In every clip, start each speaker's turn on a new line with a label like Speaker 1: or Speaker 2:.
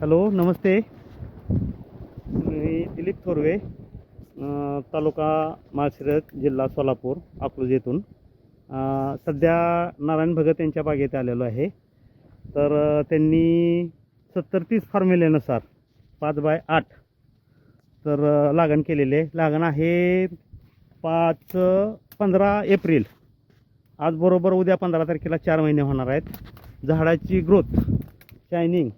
Speaker 1: Hello नमस्ते. मी दिलीप थोरवे तालुका माळशिरस जिल्हा सोलापूर अकलूज येथून. सध्या नारायण भगत यांच्या बागेत आलेलो आहे. तर त्यांनी सत्तर तीस फॉर्म्युलेनुसार पाच बाय आठ तर लागण केलेले. लागण आहे पाच पंधरा एप्रिल. आज बरोबर उद्या पंधरा तारखेला चार महिने होणार आहेत. झाडाची ग्रोथ शायनिंग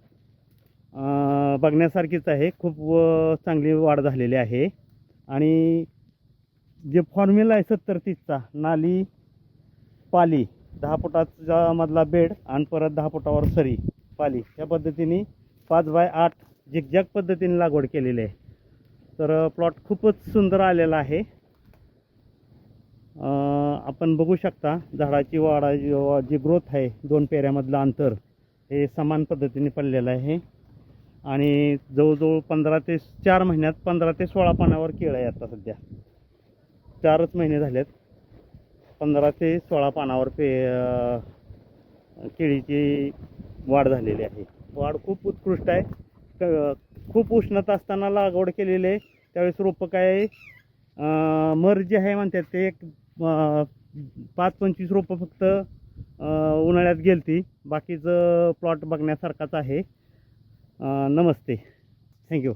Speaker 1: बघण्यासारखीच आहे. खूप चांगली वाढ झालेली आहे. आणि जे फॉर्म्युला आहे सत्तर तीसचा नाली पाली दहा फुटाचा मधला बेड आणि परत दहा फुटावर सरी पाली या पद्धतीने पाच बाय आठ झिकझॅक पद्धतीने लागवड केलेली आहे. तर प्लॉट खूपच सुंदर आलेला आहे. आपण बघू शकता झाडाची वाढ जी ग्रोथ आहे दोन पेऱ्यामधलं अंतर हे समान पद्धतीने पडलेलं आहे. आणि जवळजवळ पंधरा ते चार महिन्यात पंधरा ते सोळा पानावर केळं आहे आता सध्या. चारच महिने झालेत. पंधरा ते सोळा पानावर पे केळीची वाढ झालेली आहे. वाढ खूप उत्कृष्ट आहे. खूप उष्णता असताना लागवड केलेली आहे. त्यावेळेस रोपं काय मर जे आहे म्हणतात ते एक पाच पंचवीस रोपं फक्त उन्हाळ्यात गेलती. बाकीचं प्लॉट बघण्यासारखाच आहे. नमस्ते. थँक्यू